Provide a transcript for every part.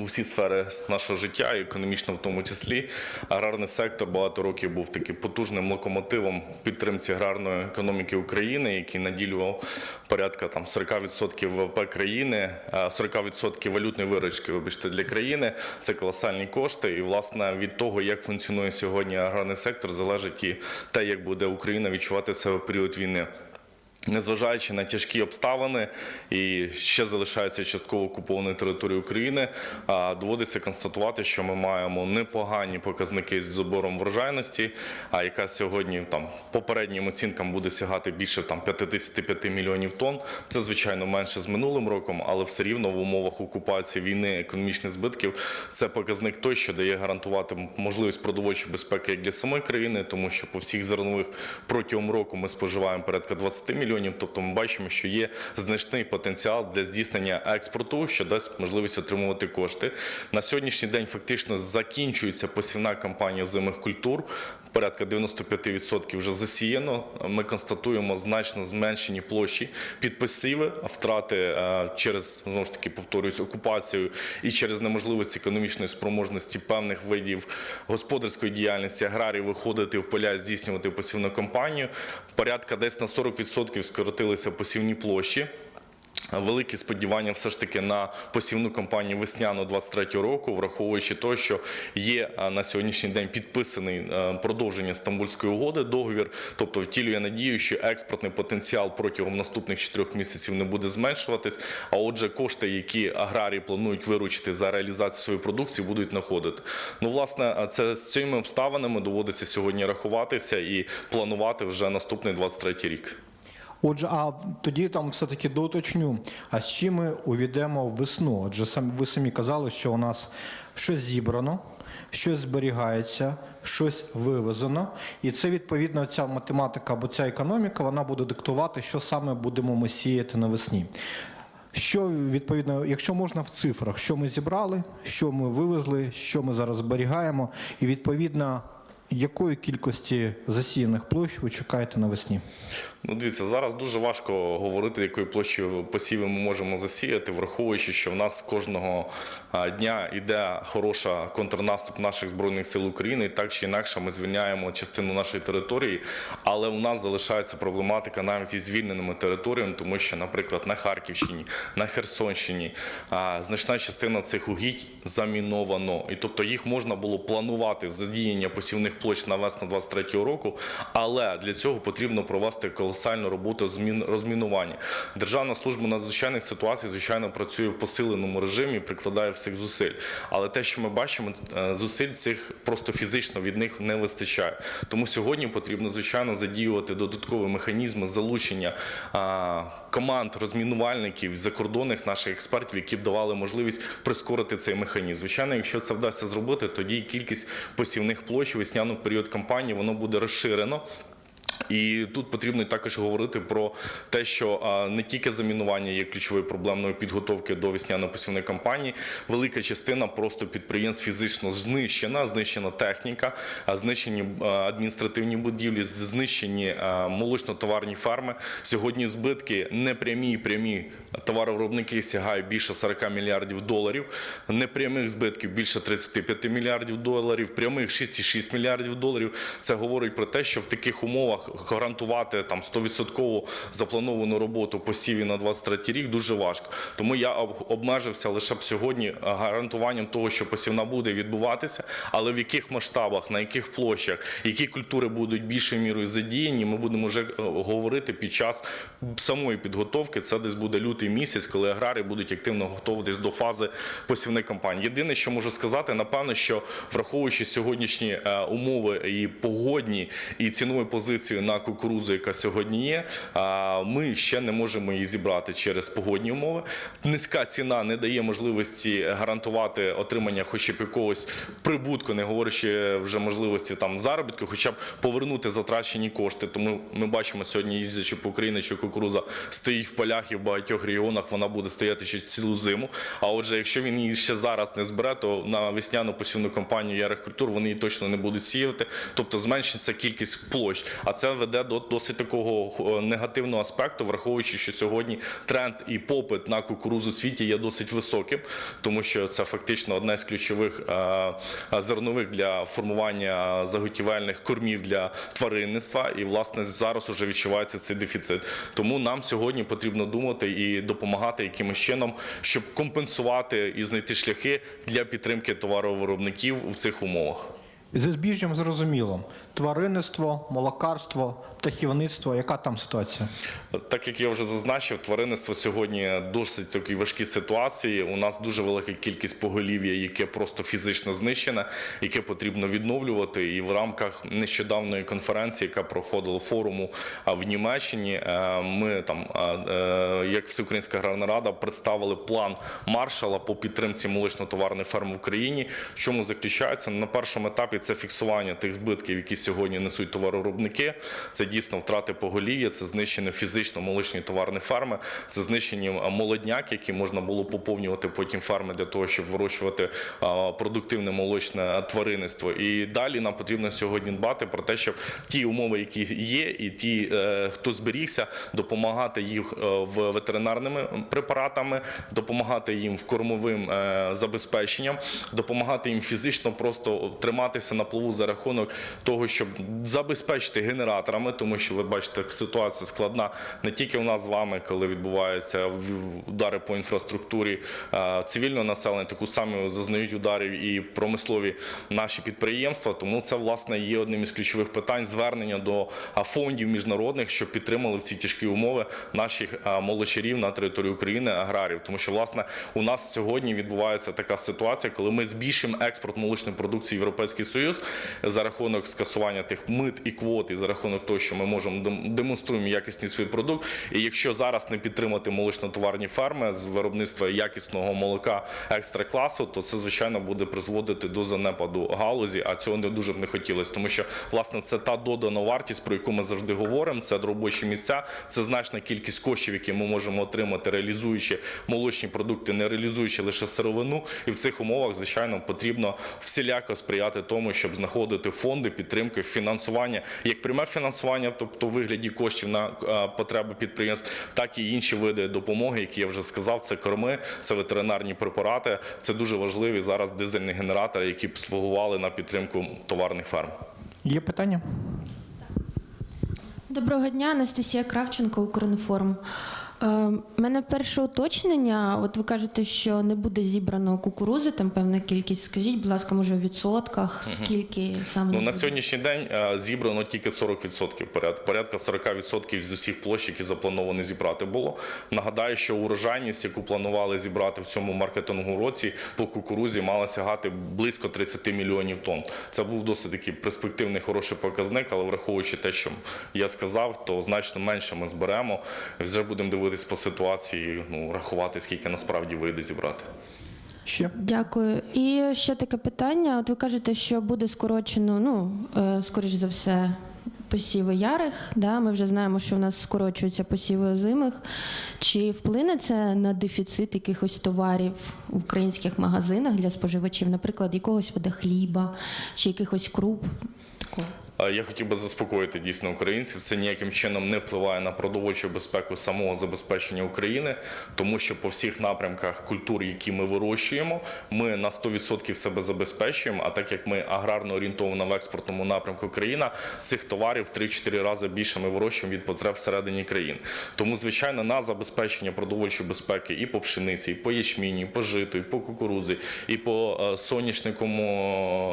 У всі сфери нашого життя, і економічно в тому числі, аграрний сектор багато років був таким потужним локомотивом підтримці аграрної економіки України, який наділював порядка там 40% ВВП країни, а 40% валютної виручки, вибачте, для країни. Це колосальні кошти. І власне від того, як функціонує сьогодні аграрний сектор, залежить і те, як буде Україна відчувати себе в період війни. Незважаючи на тяжкі обставини і ще залишається частково окупованою територією України, доводиться констатувати, що ми маємо непогані показники з забором врожайності, а яка сьогодні там попереднім оцінкам буде сягати більше там 55 мільйонів тонн. Це звичайно менше з минулим роком, але все рівно в умовах окупації війни економічних збитків це показник той, що дає гарантувати можливість продовольчої безпеки як для самої країни, тому що по всіх зернових протягом року ми споживаємо порядка 20 мільйонів. Тобто, ми бачимо, що є значний потенціал для здійснення експорту, що дасть можливість отримувати кошти. На сьогоднішній день фактично закінчується посівна кампанія зимих культур. Порядка 95% вже засіяно. Ми констатуємо значно зменшені площі під посіви, втрати е, через знову ж таки повторюсь окупацію і через неможливість економічної спроможності певних видів господарської діяльності аграрів виходити в поля і здійснювати посівну кампанію. Порядка десь на 40% скоротилися посівні площі. Великі сподівання все ж таки на посівну кампанію весняну 23 року, враховуючи те, що є на сьогоднішній день підписаний е, продовження Стамбульської угоди договір, тобто втілює надію, що експортний потенціал протягом наступних 4 місяців не буде зменшуватись. А отже, кошти, які аграрії планують виручити за реалізацію своєї продукції, будуть знаходити. Ну, власне, це з цими обставинами доводиться сьогодні рахуватися і планувати вже наступний 23 рік. Отже, а тоді там все-таки доуточню. А з чим ми увійдемо в весну? Адже сам ви самі казали, що у нас щось зібрано, щось зберігається, щось вивезено, і це відповідно ця математика або ця економіка вона буде диктувати, що саме будемо ми сіяти навесні. Що відповідно, якщо можна в цифрах, що ми зібрали, що ми вивезли, що ми зараз зберігаємо, і відповідно якої кількості засіяних площ ви чекаєте навесні? Ну, дивіться, зараз дуже важко говорити, якої площі посівів ми можемо засіяти, враховуючи, що в нас кожного дня йде хороша контрнаступ наших збройних сил України. І так чи інакше ми звільняємо частину нашої території, але у нас залишається проблематика навіть із звільненими територіями, тому що, наприклад, на Харківщині, на Херсонщині значна частина цих угідь заміновано, і тобто їх можна було планувати задіяння посівних площ на весну 23-го року, але для цього потрібно провести колосальну роботу змін розмінування. Державна служба надзвичайних ситуацій, звичайно, працює в посиленому режимі, прикладає всіх зусиль. Але те, що ми бачимо, е, зусиль цих просто фізично від них не вистачає. Тому сьогодні потрібно звичайно задіювати додаткові механізми залучення команд розмінувальників закордонних наших експертів, які б давали можливість прискорити цей механізм. Звичайно, якщо це вдасться зробити, тоді кількість посівних площ весняну період кампанії воно буде розширено. І тут потрібно також говорити про те, що не тільки замінування є ключовою проблемною підготовки до весняно-посівної кампанії. Велика частина просто підприємств фізично знищена, знищена техніка, знищені адміністративні будівлі, знищені молочно-товарні ферми. Сьогодні збитки непрямі і прямі товаровиробники сягають більше 40 мільярдів доларів, непрямих збитків більше 35 мільярдів доларів, прямих 6,6 мільярдів доларів. Це говорить про те, що в таких умовах гарантувати там 100% заплановану роботу посіві на 23 рік дуже важко. Тому я обмежився лише б сьогодні е, гарантуванням того, що посівна буде відбуватися, але в яких масштабах, на яких площах, які культури будуть більшою мірою задіяні, ми будемо вже е, говорити під час самої підготовки. Це десь буде лютий місяць, коли аграрії будуть активно готуватись до фази посівної кампанії. Єдине, що можу сказати, напевно, що враховуючи сьогоднішні е, умови і погодні, і цінові позиції на кукурузу, яка сьогодні є, ми ще не можемо її зібрати через погодні умови. Низька ціна не дає можливості гарантувати отримання хоча б якогось прибутку, не говорячи вже можливості там заробітку, хоча б повернути затрачені кошти. Тому ми бачимо сьогодні, їздячи по Україні, що кукуруза стоїть в полях і в багатьох регіонах вона буде стояти ще цілу зиму. А отже, якщо він її ще зараз не збере, то на весняну посівну кампанію ярих культур вони її точно не будуть сіяти, тобто зменшиться кількість площ. А це веде до досить такого е, негативного аспекту, враховуючи, що сьогодні тренд і попит на кукурузу в світі є досить високим, тому що це фактично одне з ключових е, е, зернових для формування заготівельних кормів для тваринництва. І власне зараз уже відчувається цей дефіцит. Тому нам сьогодні потрібно думати і допомагати якимось чином, щоб компенсувати і знайти шляхи для підтримки товаровиробників в цих умовах. Зі збіжжям зрозуміло. Тваринництво, молокарство, птахівництво. Яка там ситуація? Так як я вже зазначив, тваринництво сьогодні досить такі важкі ситуації. У нас дуже велика кількість поголів'я, яке просто фізично знищене, яке потрібно відновлювати. І в рамках нещодавної конференції, яка проходила форуму в Німеччині, е, ми там, е, як Всеукраїнська аграрна рада, представили план маршала по підтримці молочно-товарної ферми в Україні. В чому заключається на першому етапі це фіксування тих збитків, які сьогодні несуть товаровиробники. Це дійсно втрати поголів'я, це знищення фізично молочної товарної ферми, це знищені молодняк, які можна було поповнювати потім ферми для того, щоб вирощувати продуктивне молочне тваринництво. І далі нам потрібно сьогодні дбати про те, щоб ті умови, які є, і ті, е, хто зберігся, допомагати їх е, в ветеринарними препаратами, допомагати їм в кормовим е, забезпеченням, допомагати їм фізично просто триматися на плаву за рахунок того, щоб забезпечити генераторами, тому що ви бачите, ситуація складна не тільки у нас з вами, коли відбуваються удари по інфраструктурі е, цивільного населення, таку самі зазнають ударів і промислові наші підприємства. Тому це власне є одним із ключових питань звернення до фондів міжнародних, щоб підтримали в ці тяжкі умови наших молочарів на території України, аграрів. Тому що власне у нас сьогодні відбувається така ситуація, коли ми збільшуємо експорт молочної продукції в Європейський Союз за рахунок скасування тих мит і квот, і за рахунок того, що ми можемо дем- демонструємо якісний свій продукт. І якщо зараз не підтримати молочно-товарні ферми з виробництва якісного молока екстра класу, то це звичайно буде призводити до занепаду галузі. А цього не дуже б не хотілося, тому що власне це та додана вартість, про яку ми завжди говоримо. Це робочі місця, це значна кількість коштів, які ми можемо отримати, реалізуючи молочні продукти, не реалізуючи лише сировину. І в цих умовах, звичайно, потрібно всіляко сприяти тому, щоб знаходити фонди підтримки, фінансування, як пряме фінансування, тобто в вигляді коштів на е, потреби підприємств, так і інші види допомоги, які я вже сказав. Це корми, це ветеринарні препарати. Це дуже важливі зараз дизельні генератори, які б слугували на підтримку товарних ферм. Є питання? Доброго дня, Анастасія Кравченко, Укрінформ. Е, мене перше уточнення. От ви кажете, що не буде зібрано кукурузи, там певна кількість. Скажіть, будь ласка, може у відсотках, скільки саме Ну, на сьогоднішній день е, зібрано тільки 40%. поряд- Порядка 40% з усіх площ, які заплановані зібрати було. Нагадаю, що урожайність, яку планували зібрати в цьому маркетинговому році по кукурузі, мала сягати близько 30 мільйонів тонн. Це був досить такий перспективний хороший показник, але враховуючи те, що я сказав, то значно менше ми зберемо. Вже будемо дивитись по ситуації, ну рахувати, скільки насправді вийде зібрати. Ще? Дякую. І ще таке питання. От ви кажете, що буде скорочено, ну, е, скоріш за все. Посіви ярих, да, ми вже знаємо, що у нас скорочуються посіви озимих. Чи вплине це на дефіцит якихось товарів в українських магазинах для споживачів, наприклад, якогось вида хліба чи якихось круп? Такого. Я хотів би заспокоїти дійсно українців. Це ніяким чином не впливає на продовольчу безпеку самого забезпечення України, тому що по всіх напрямках культур, які ми вирощуємо, ми на 100% себе забезпечуємо. А так як ми аграрно орієнтована в експортному напрямку країна, цих товарів в 3-4 рази більше ми вирощуємо від потреб всередині країн. Тому, звичайно, на забезпечення продовольчої безпеки і по пшениці, і по ячміні, і по житу, і по кукурудзі, і по е, соняшнику,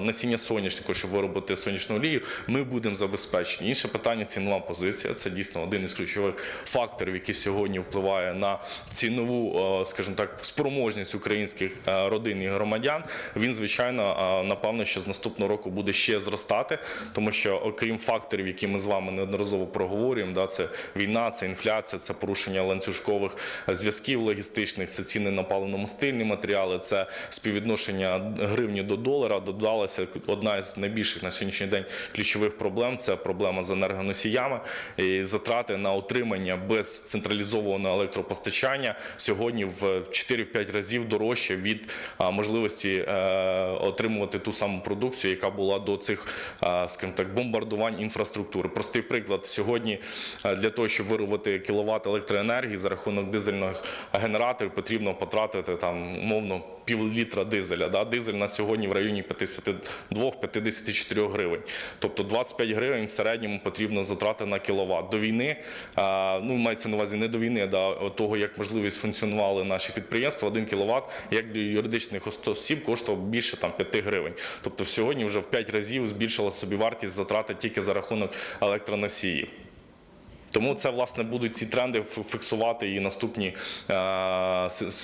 насіння соняшнику, щоб виробити сонячну олію, ми будемо забезпечені. Інше питання цінова позиція. Це дійсно один із ключових факторів, який сьогодні впливає на цінову, е, скажімо так, спроможність українських е, родин і громадян. Він, звичайно, е, напевно, що з наступного року буде ще зростати, тому що окрім факторів, які ми з вами неодноразово проговорюємо, да, це війна, це інфляція, це порушення ланцюжкових зв'язків логістичних, це ціни на паливно-мастильні матеріали, це співвідношення гривні до долара. Додалася одна із найбільших на сьогоднішній день ключових ключових проблем це проблема з енергоносіями і затрати на отримання без централізованого електропостачання сьогодні в 4-5 разів дорожче від можливості е, отримувати ту саму продукцію, яка була до цих, скажімо бомбардувань інфраструктури. Простий приклад сьогодні е, для того, щоб виробити кіловат електроенергії за рахунок дизельних генераторів, потрібно потратити там умовно пів літра дизеля. Да? Дизель на сьогодні в районі 52-54 гривень. Тобто 25 гривень в середньому потрібно затрати на кіловат. До війни, ну мається на увазі не до війни, а до того, як можливість функціонували наші підприємства, 1 кіловат, як для юридичних осіб коштував більше там 5 гривень. Тобто сьогодні вже в 5 разів збільшила собі вартість затрати тільки за рахунок електроносіїв. Тому це власне будуть ці тренди фіксувати і наступні, е,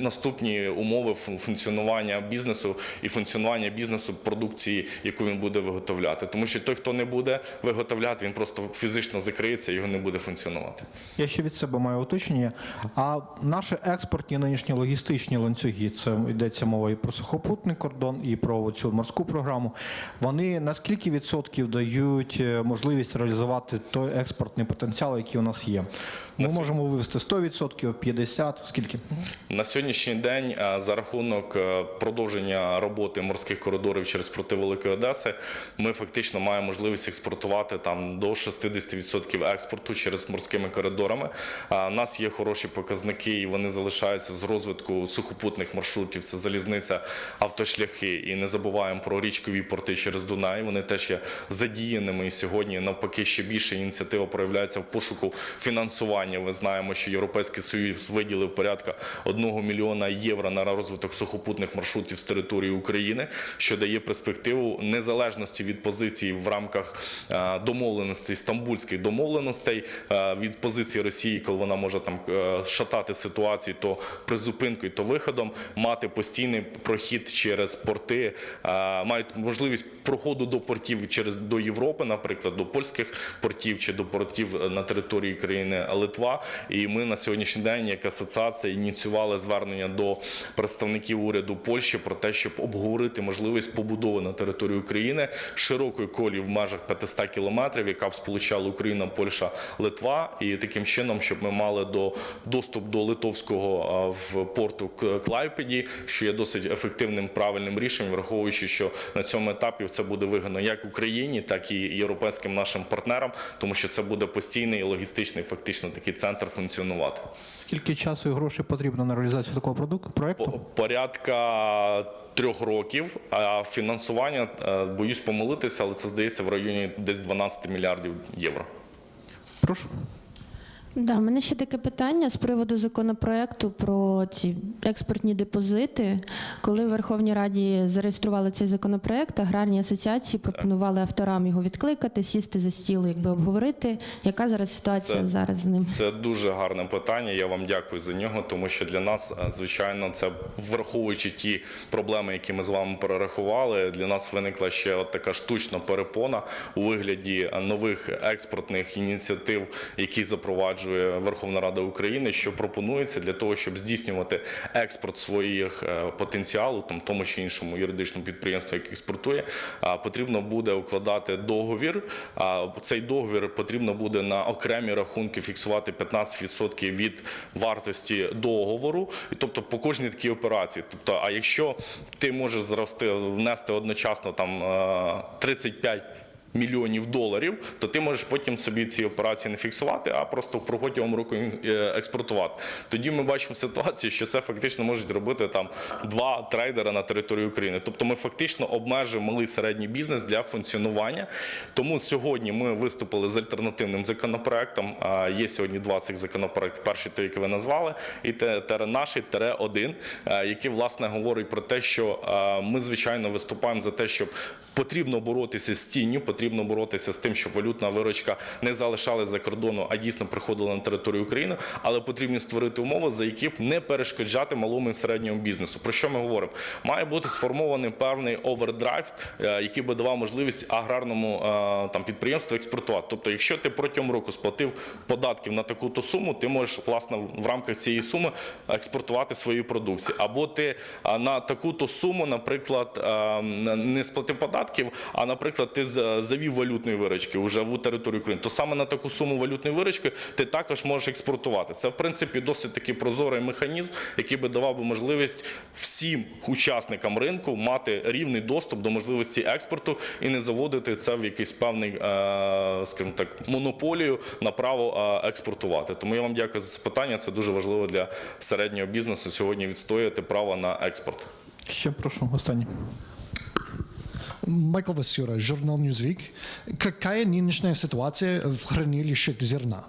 наступні умови функціонування бізнесу і функціонування бізнесу продукції, яку він буде виготовляти. Тому що той, хто не буде виготовляти, він просто фізично закриється, його не буде функціонувати. Я ще від себе маю уточнення. А наші експортні нинішні логістичні ланцюги, це йдеться мова і про сухопутний кордон, і про цю морську програму. Вони на скільки відсотків дають е, можливість реалізувати той експортний потенціал, який у нас є? Ми можемо вивести 100%, 50%, скільки? На сьогоднішній день е, за рахунок е, продовження роботи морських коридорів через проти Великої Одеси ми фактично маємо можливість експортувати там до 60% експорту через морськими коридорами. А У нас є хороші показники, і вони залишаються з розвитку сухопутних маршрутів. Це залізниця, автошляхи. І не забуваємо про річкові порти через Дунай. Вони теж є задіяними. І сьогодні навпаки ще більше ініціатива проявляється в пошуку фінансування. Ви знаємо, що Європейський Союз виділив порядка 1 мільйона євро на розвиток сухопутних маршрутів з території України, що дає перспективу незалежності від позиції в рамках е, домовленостей, стамбульських домовленостей е, від позиції Росії, коли вона може там е, шатати ситуацію то призупинкою, то виходом, мати постійний прохід через порти, мають можливість проходу до портів через до Європи, наприклад, до польських портів чи до портів на території країни Литва. І ми на сьогоднішній день, як асоціація, ініціювали звернення до представників уряду Польщі про те, щоб обговорити можливість побудови на території України широкої колії в межах 500 кілометрів, яка б сполучала Україна, Польща, Литва, і таким чином, щоб ми мали до доступ до литовського в порту Клайпеді, що є досить ефективним правильним рішенням, враховуючи, що на цьому етапі це буде вигідно як Україні, так і європейським нашим партнерам, тому що це буде постійний логістичний, фактично такий центр функціонувати. Скільки часу і грошей потрібно на реалізацію такого продукту проекту? Порядка трьох років, а фінансування, е, боюсь помилитися, але це здається в районі десь 12 мільярдів євро. Прошу. Да, у мене ще таке питання з приводу законопроекту про ці експортні депозити. Коли в Верховній Раді зареєстрували цей законопроект, аграрні асоціації пропонували авторам його відкликати, сісти за стіл, якби обговорити. Яка зараз ситуація Це- зараз з ним? Це дуже гарне питання. Я вам дякую за нього, тому що для нас, е, звичайно, це враховуючи ті проблеми, які ми з вами перерахували. Для нас виникла ще от така штучна перепона у вигляді нових експортних ініціатив, які запроваджує Верховна Рада України, що пропонується для того, щоб здійснювати експорт своїх е, потенціалу, там тому чи іншому юридичному підприємству, яке експортує, потрібно буде укладати договір. Цей договір потрібно буде на окремі рахунки фіксувати 15% від вартості договору, тобто по кожній такій операції. Тобто, а якщо ти можеш зрости внести одночасно там е, 35 мільйонів доларів, то ти можеш потім собі ці операції не фіксувати, а просто протягом року е, експортувати. Тоді ми бачимо ситуацію, що це фактично можуть робити там два трейдера на території України. Тобто ми фактично обмежуємо малий середній бізнес для функціонування. Тому сьогодні ми виступили з альтернативним законопроектом. Є сьогодні два цих законопроекти. Перший той, який ви назвали, і те- тере наший тере один, е, який власне говорить про те, що е, ми звичайно виступаємо за те, щоб потрібно боротися з тінню, потрібно боротися з тим, щоб валютна виручка не залишалась за кордону, а дійсно приходила на територію України. Але потрібно створити умови, за які б не перешкоджати малому і середньому бізнесу. Про що ми говоримо? Має бути сформований певний овердрайв, е, який би давав можливість аграрному е, там підприємству експортувати. Тобто, якщо ти протягом року сплатив податків на таку-то суму, ти можеш власне в рамках цієї суми експортувати свої продукції. Або ти е, на таку-то суму, наприклад, е, не сплатив податків, а наприклад, ти з- завів валютної виручки вже в територію України, то саме на таку суму валютної виручки ти також можеш експортувати. Це в принципі досить такий прозорий механізм, який би давав би можливість всім учасникам ринку мати рівний доступ до можливості експорту і не заводити це в якийсь певний, е, скажімо так, монополію на право е, експортувати. Тому я вам дякую за це питання. Це дуже важливо для середнього бізнесу сьогодні відстояти право на експорт. Ще прошу останнє. Майкл Васюра, журнал Newsweek. Какая нынешняя ситуация в хранилищах зерна?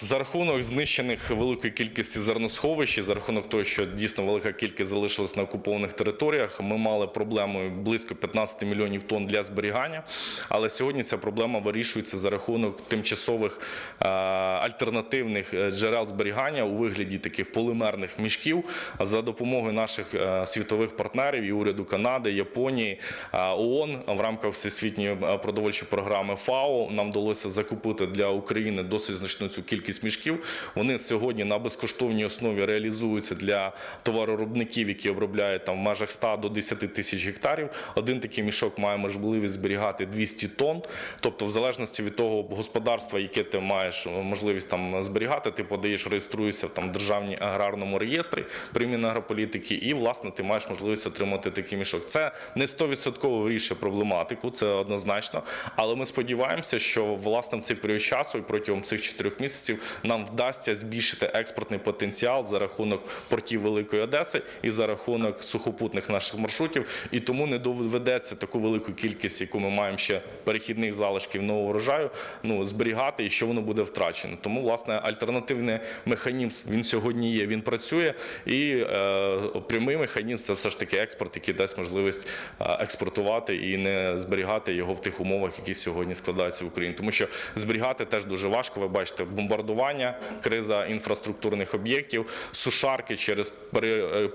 За рахунок знищених великої кількості зерносховищ, за рахунок того, що дійсно велика кількість залишилась на окупованих територіях, ми мали проблему близько 15 мільйонів тонн для зберігання. Але сьогодні ця проблема вирішується за рахунок тимчасових е, альтернативних е, джерел зберігання у вигляді таких полімерних мішків за допомогою наших е, світових партнерів і уряду Канади, Японії, ООН в рамках всесвітньої продовольчої програми ФАО нам вдалося закупити для України досить значну цю кількість мішків. Вони сьогодні на безкоштовній основі реалізуються для товароробників, які обробляють там в межах 100 до 10 тисяч гектарів. Один такий мішок має можливість зберігати 200 тонн. Тобто, в залежності від того господарства, яке ти маєш можливість там зберігати, ти подаєш, реєструєшся в там державній аграрному реєстрі при Мінагрополітики, і власне ти маєш можливість отримати такий мішок. Це не 100% вирішує проблематику, це однозначно. Але ми сподіваємося, що власне в цей період часу і протягом цих чотирьох місяців нам вдасться збільшити експортний потенціал за рахунок портів Великої Одеси і за рахунок сухопутних наших маршрутів. І тому не доведеться таку велику кількість, яку ми маємо ще перехідних залишків нового врожаю, ну зберігати і що воно буде втрачено. Тому власне альтернативний механізм він сьогодні є. Він працює, і е, прямий механізм це все ж таки експорт, який дасть можливість е, експортувати і не зберігати його в тих умовах, які сьогодні складаються в Україні. Тому що зберігати теж дуже важко. Ви бачите, бомбардування, криза інфраструктурних об'єктів, сушарки через е,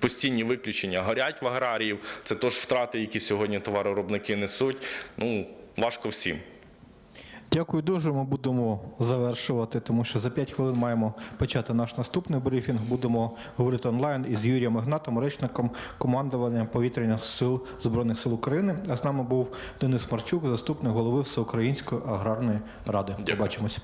Постійні виключення горять в аграріїв. Це теж втрати, які сьогодні товароробники несуть. Ну важко всім. Дякую дуже. Ми будемо завершувати, тому що за 5 хвилин маємо почати наш наступний брифінг. Будемо говорити онлайн із Юрієм Ігнатом, речником командування повітряних сил Збройних сил України. А з нами був Денис Марчук, заступник голови Всеукраїнської аграрної ради. Дякую. Побачимось.